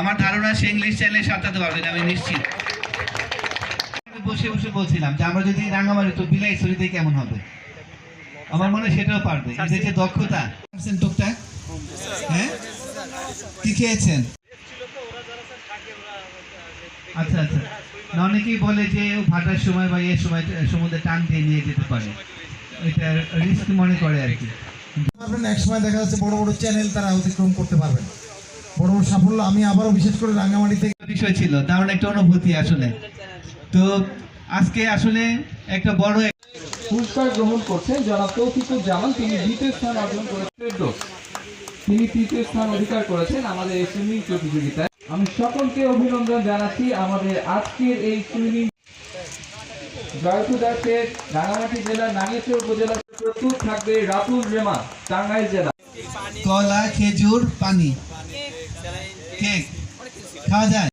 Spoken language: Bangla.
আমার ধারণা সে ইংলিশ চ্যানেলে সাঁতারতে পারবে না, আমি নিশ্চিত। বসে বসে বলছিলাম যে আমরা যদি রাঙ্গামারি তো বিলাই ছড়িতে কেমন হবে? আমার মনে সেটাও পারবে। যে দক্ষতা। হ্যাঁ? কি খেয়েছেন? আচ্ছা আচ্ছা। অনেকেই বলে যে ভাটার সময় বা সময় সমুদ্রে টান দিয়ে নিয়ে যেতে পারে। এটা রিস্ক মনে করে আর কি। এক সময় দেখা যাচ্ছে বড় বড় চ্যানেল তারা অতিক্রম করতে পারবেন বড় বড় সাফল্য আমি আবারও বিশেষ করে রাঙ্গামাটি থেকে বিষয় ছিল দারুণ একটা অনুভূতি আসলে। তো আজকে আসলে একটা বড় পুরস্কার গ্রহণ করছেন জনাব তৌফিকুর জামান তিনি দ্বিতীয় স্থান অর্জন করেছেন। তিনি তৃতীয় স্থান অধিকার করেছেন আমাদের এই সুইমিং প্রতিযোগিতায়। আমি সকলকে অভিনন্দন জানাচ্ছি আমাদের আজকের এই সুইমিং জয়পুরদাসের রাঙামাটি জেলার নাগেশ্বর উপজেলার প্রস্তুত থাকবে রাতুল রেমা টাঙ্গাইল জেলা। কলা খেজুর পানি। কেক খাওয়া যায়?